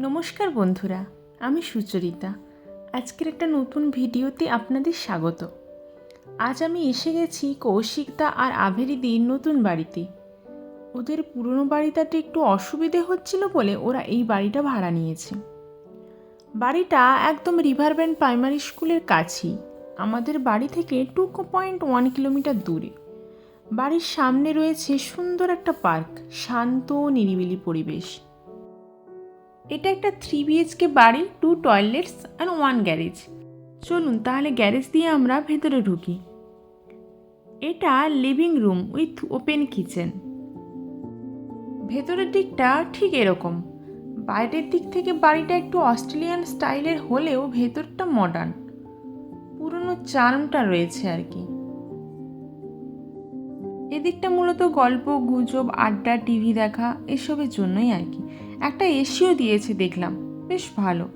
নমস্কার বন্ধুরা, আমি সুচরিতা। আজকের একটা নতুন ভিডিওতে আপনাদের স্বাগত। আজ আমি এসে গেছি কৌশিকদা আর আভেরিদির নতুন বাড়িতে। ওদের পুরনো বাড়িটাতে একটু অসুবিধে হচ্ছিল বলে ওরা এই বাড়িটা ভাড়া নিয়েছে। বাড়িটা একদম রিভার ব্যান্ড প্রাইমারি স্কুলের কাছেই। আমাদের বাড়ি থেকে টু পয়েন্ট ওয়ান কিলোমিটার দূরে। বাড়ির সামনে রয়েছে সুন্দর একটা পার্ক, শান্ত, নিরিবিলি পরিবেশ। এটা একটা থ্রি বিএইচকে বাড়ি two toilets and one garage চলুন তাহলে গ্যারেজ দিয়ে আমরা ভেতরে ঢুকি। এটা living room with open kitchen ভেতরের দিকটা ঠিক এরকম। বাইরের দিক থেকে বাড়িটা একটু অস্ট্রেলিয়ান স্টাইলের হলেও ভেতরটা মডার্ন পুরনো চার্মটা রয়েছে আর কি। এদিকটা মূলত গল্প, গুজব, আড্ডা টিভি দেখা, এসবের জন্যই আর কি। একটা এসিও দিয়েছে দেখলাম। বেশ ভালো।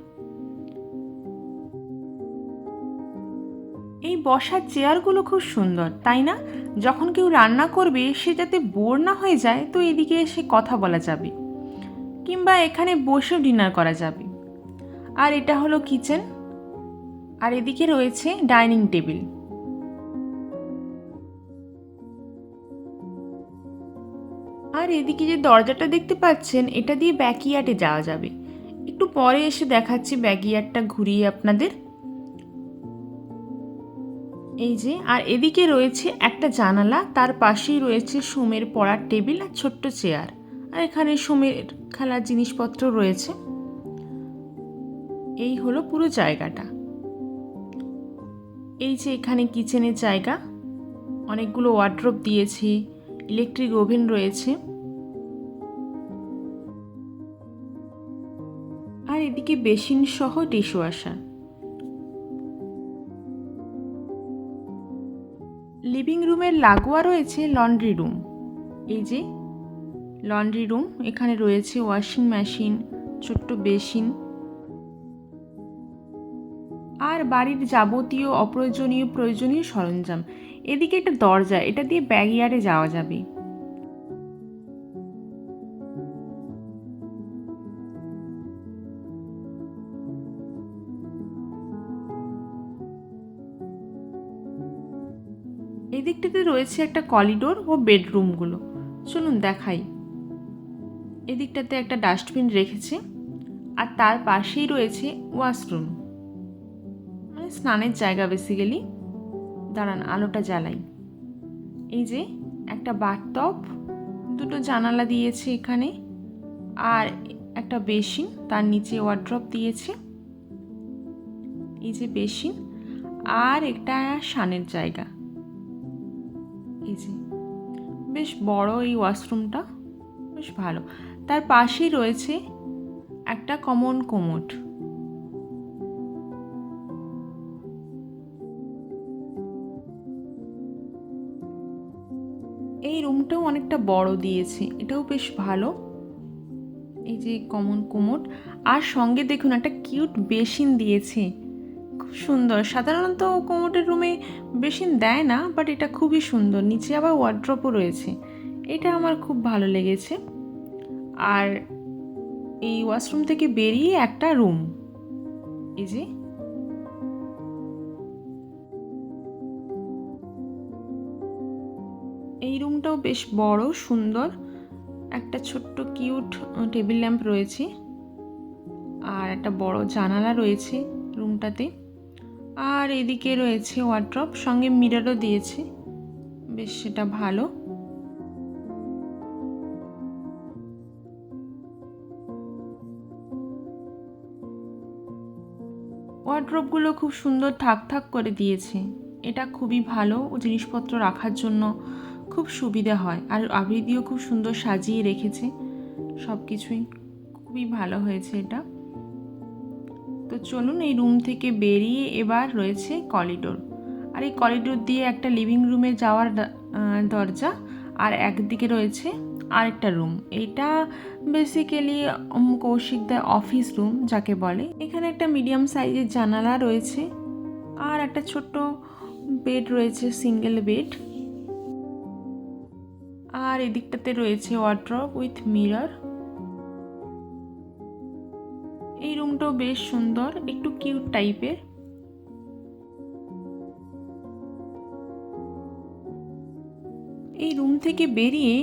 এই বসার চেয়ারগুলো খুব সুন্দর, তাই না? যখন কেউ রান্না করবে, সে যাতে বোর না হয়ে যায়, তো এদিকে এসে কথা বলা যাবে। কিংবা এখানে বসেও ডিনার করা যাবে। আর এটা হলো কিচেন। আর এদিকে রয়েছে ডাইনিং টেবিল। আর এদিকে যে দরজাটা দেখতে পাচ্ছেন, এটা দিয়ে ব্যাকইয়ার্ডে যাওয়া যাবে। একটু পরে এসে দেখাচ্ছি ব্যাকইয়ার্ডটা ঘুরিয়ে আপনাদের। এই যে, আর এদিকে রয়েছে একটা জানালা, তার পাশেই রয়েছে সোমের পড়ার টেবিল আর ছোট্ট চেয়ার। আর এখানে সোমের খেলার জিনিসপত্র রয়েছে। এই হলো পুরো জায়গাটা। এই যে এখানে কিচেনের জায়গা। অনেকগুলো ওয়ার্ড্রপ দিয়েছি ইলেকট্রিক ওভেন রয়েছে। এদিকে বেসিন সহ ডিশওয়াশার লিভিং রুমের লাগোয়া রয়েছে লন্ড্রি রুম। এই যে, লন্ড্রি রুম, এখানে রয়েছে ওয়াশিং মেশিন, ছোট্ট বেসিন। আর বাড়ির যাবতীয় অপ্রয়োজনীয় প্রয়োজনীয় সরঞ্জাম। এদিকে একটা দরজা, এটা দিয়ে ব্যাগিয়ারে যাওয়া যাবে। এই দিকটাতে রয়েছে একটা করিডোর ও বেডরুমগুলো। চলুন দেখাই। এদিকটাতে একটা ডাস্টবিন রেখেছে আর তার পাশেই রয়েছে ওয়াশরুম। মানে স্নানের জায়গা বেসিক্যালি। দাঁড়ান, আলোটা জ্বালাই। এই যে একটা বাথটব, দুটো জানালা দিয়েছে এখানে আর একটা বেসিন, তার নিচে ওয়ার্ড্রপ দিয়েছে। এই যে বেসিন আর একটা সানের জায়গা। এই যে বেশ বড় এই ওয়াশরুমটা, বেশ ভালো। তার পাশেই রয়েছে একটা কমন কোমোট এই রুমটাও অনেকটা বড় দিয়েছে, এটাও বেশ ভালো। এই যে কমন কোমোট আর সঙ্গে দেখুন, একটা কিউট বেসিন দিয়েছে। সুন্দর। সাধারণত কোমোটের রুমে বেসিন দেয় না বাট এটা খুবই সুন্দর। নিচে আবার ওয়ার্ড্রপও রয়েছে। এটা আমার খুব ভালো লেগেছে। আর এই ওয়াশরুম থেকে বেরিয়ে একটা রুম এই যে। এই রুমটাও বেশ বড়, সুন্দর। একটা ছোট্ট কিউট টেবিল ল্যাম্প রয়েছে। আর একটা বড় জানালা রয়েছে রুমটাতে আর এদিকে রয়েছে ওয়ার্ড্রপ সঙ্গে মিরারও দিয়েছে। বেশ, সেটা ভালো। ওয়ার্ড্রপগুলো খুব সুন্দর থাক থাক করে দিয়েছে। এটা খুবই ভালো ও জিনিসপত্র রাখার জন্য খুব সুবিধা হয়। আর আবৃদিও খুব সুন্দর সাজিয়ে রেখেছে। সব কিছুই খুবই ভালো হয়েছে এটা। চলুন এই রুম থেকে বেরিয়ে এবার রয়েছে করিডোর। আর এই করিডোর দিয়ে একটা লিভিং রুমে যাওয়ার দরজা, আর একদিকে রয়েছে আরেকটা রুম। এটা বেসিক্যালি কৌশিকদার অফিস রুম যাকে বলে। এখানে একটা মিডিয়াম সাইজের জানালা রয়েছে, আর একটা ছোট্ট বেড রয়েছে সিঙ্গেল বেড আর এদিকটাতে রয়েছে ওয়ার্ড্রপ উইথ মিরর ওয়াশরুমটাও বেশ সুন্দর, একটু কিউট টাইপের। এই রুম থেকে বেরিয়ে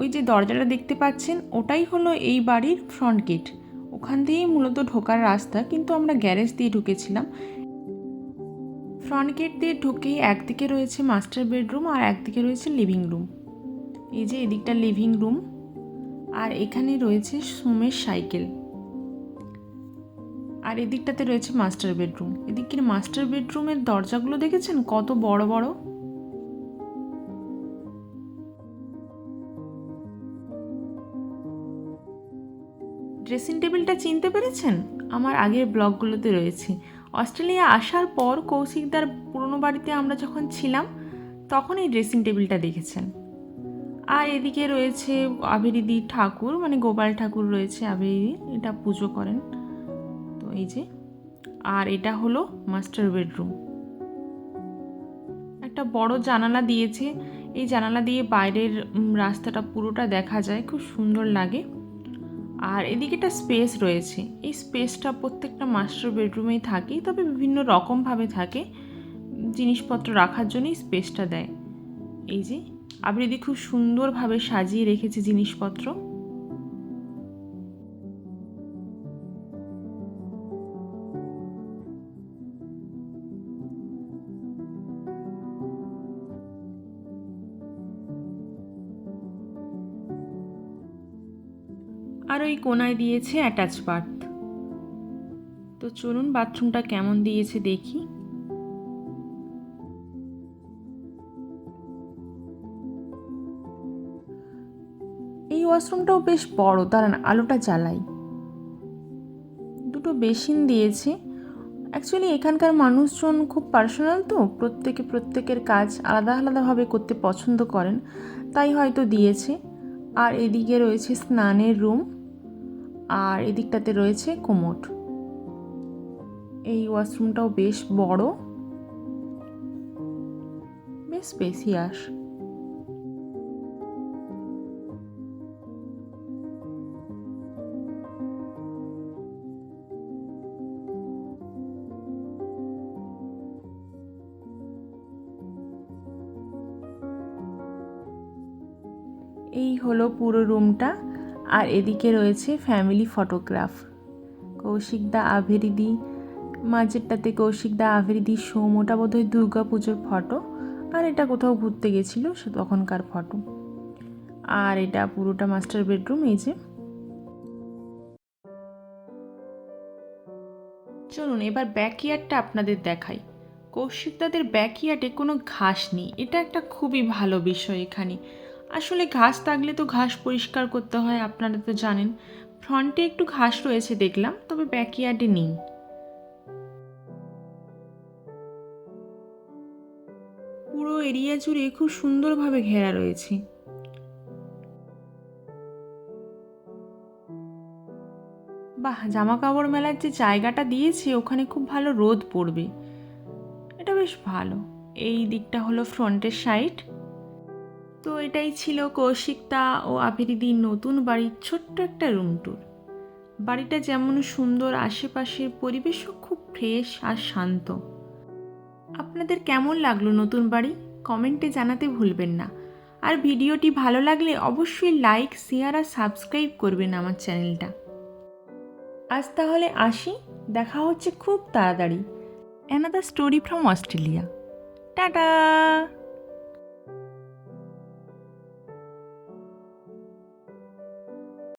ওই যে দরজাটা দেখতে পাচ্ছেন, ওটাই হলো এই বাড়ির ফ্রন্ট গেট। ওখান দিয়েই মূলত ঢোকার রাস্তা, কিন্তু আমরা গ্যারেজ দিয়ে ঢুকেছিলাম। ফ্রন্ট গেট দিয়ে ঢুকেই একদিকে রয়েছে মাস্টার বেডরুম আর একদিকে রয়েছে লিভিং রুম। এই যে এদিকটা লিভিং রুম, আর এখানে রয়েছে সোমের সাইকেল। আর এদিকটাতে রয়েছে মাস্টার বেডরুম। এদিকের মাস্টার বেডরুমের দরজাগুলো দেখেছেন? কত বড় বড়। ড্রেসিং টেবিলটা চিনতে পেরেছেন? আমার আগের ব্লগগুলোতে রয়েছে। অস্ট্রেলিয়া আসার পর কৌশিকদার পুরনো বাড়িতে আমরা যখন ছিলাম, তখন এই ড্রেসিং টেবিলটা দেখেছেন। আর এদিকে রয়েছে আবেরিদি ঠাকুর মানে গোপাল ঠাকুর রয়েছে আবেরিদি, এটা পুজো করেন। এই যে, আর এটা হলো মাস্টার বেডরুম একটা বড় জানালা দিয়েছে। এই জানালা দিয়ে বাইরের রাস্তাটা পুরোটা দেখা যায়, খুব সুন্দর লাগে। আর এদিকে একটা স্পেস রয়েছে। এই স্পেসটা প্রত্যেকটা মাস্টার বেডরুমেই থাকে, তবে বিভিন্ন রকমভাবে থাকে। জিনিসপত্র রাখার জন্যই স্পেসটা দেয়। এই যে আবৃদি খুব সুন্দরভাবে সাজিয়ে রেখেছে জিনিসপত্র। আর ওই কোনায় দিয়েছে অ্যাটাচ বাথ তো চলুন বাথরুমটা কেমন দিয়েছে দেখি। এই ওয়াশরুমটাও বেশ বড়, দাঁড়ান আলোটা জ্বালাই। দুটো বেসিন দিয়েছে। অ্যাকচুয়ালি এখানকার মানুষজন খুব পার্সোনাল তো, প্রত্যেকে প্রত্যেকের কাজ আলাদা আলাদাভাবে করতে পছন্দ করেন, তাই হয়তো দিয়েছে। আর এদিকে রয়েছে স্নানের রুম আর এদিকটাতে রয়েছে কোমোট এই ওয়াশরুমটাও বেশ বড়। বেশ স্পেসিয়াস। এই হলো পুরো রুমটা। আর এদিকে রয়েছে ফ্যামিলি ফটোগ্রাফ কৌশিকদা আভেরিদি মাঝেরটাতে কৌশিকদা আভেরিদি সোম ওটা বোধহয় দুর্গা পুজোর ফটো আর এটা কোথাও ঘুরতে গেছিল সে তখনকার ফটো আর এটা পুরোটা মাস্টার বেডরুম এই যে। চলুন, এবার ব্যাকইয়ার্ডটা আপনাদের দেখাই। কৌশিকদাদের ব্যাকইয়ার্ডে কোনো ঘাস নেই। এটা একটা খুবই ভালো বিষয় এখানে। আসলে ঘাস থাকলে তো ঘাস পরিষ্কার করতে হয়, আপনারা তো জানেন। ফ্রন্টে একটু ঘাস রয়েছে দেখলাম, তবে ব্যাকইয়ার্ডে নেই। পুরো এরিয়া জুড়ে খুব সুন্দরভাবে ঘেরা রয়েছে। বাহ জামা কাপড় মেলার যে জায়গাটা দিয়েছে, ওখানে খুব ভালো রোদ পড়বে। এটা বেশ ভালো। এই দিকটা হলো ফ্রন্টের সাইড। তো এটাই ছিল কৌশিকতা ও আবিরিদির নতুন বাড়ির ছোট্ট একটা রুম ট্যুর বাড়িটা যেমন সুন্দর, আশেপাশের পরিবেশও খুব ফ্রেশ আর শান্ত। আপনাদের কেমন লাগল নতুন বাড়ি? কমেন্টে জানাতে ভুলবেন না। আর ভিডিওটি ভালো লাগলে অবশ্যই লাইক শেয়ার আর সাবস্ক্রাইব করবেন আমার চ্যানেলটা। আজ তাহলে আসি, দেখা হচ্ছে খুব তাড়াতাড়ি। Another story from Australia tata!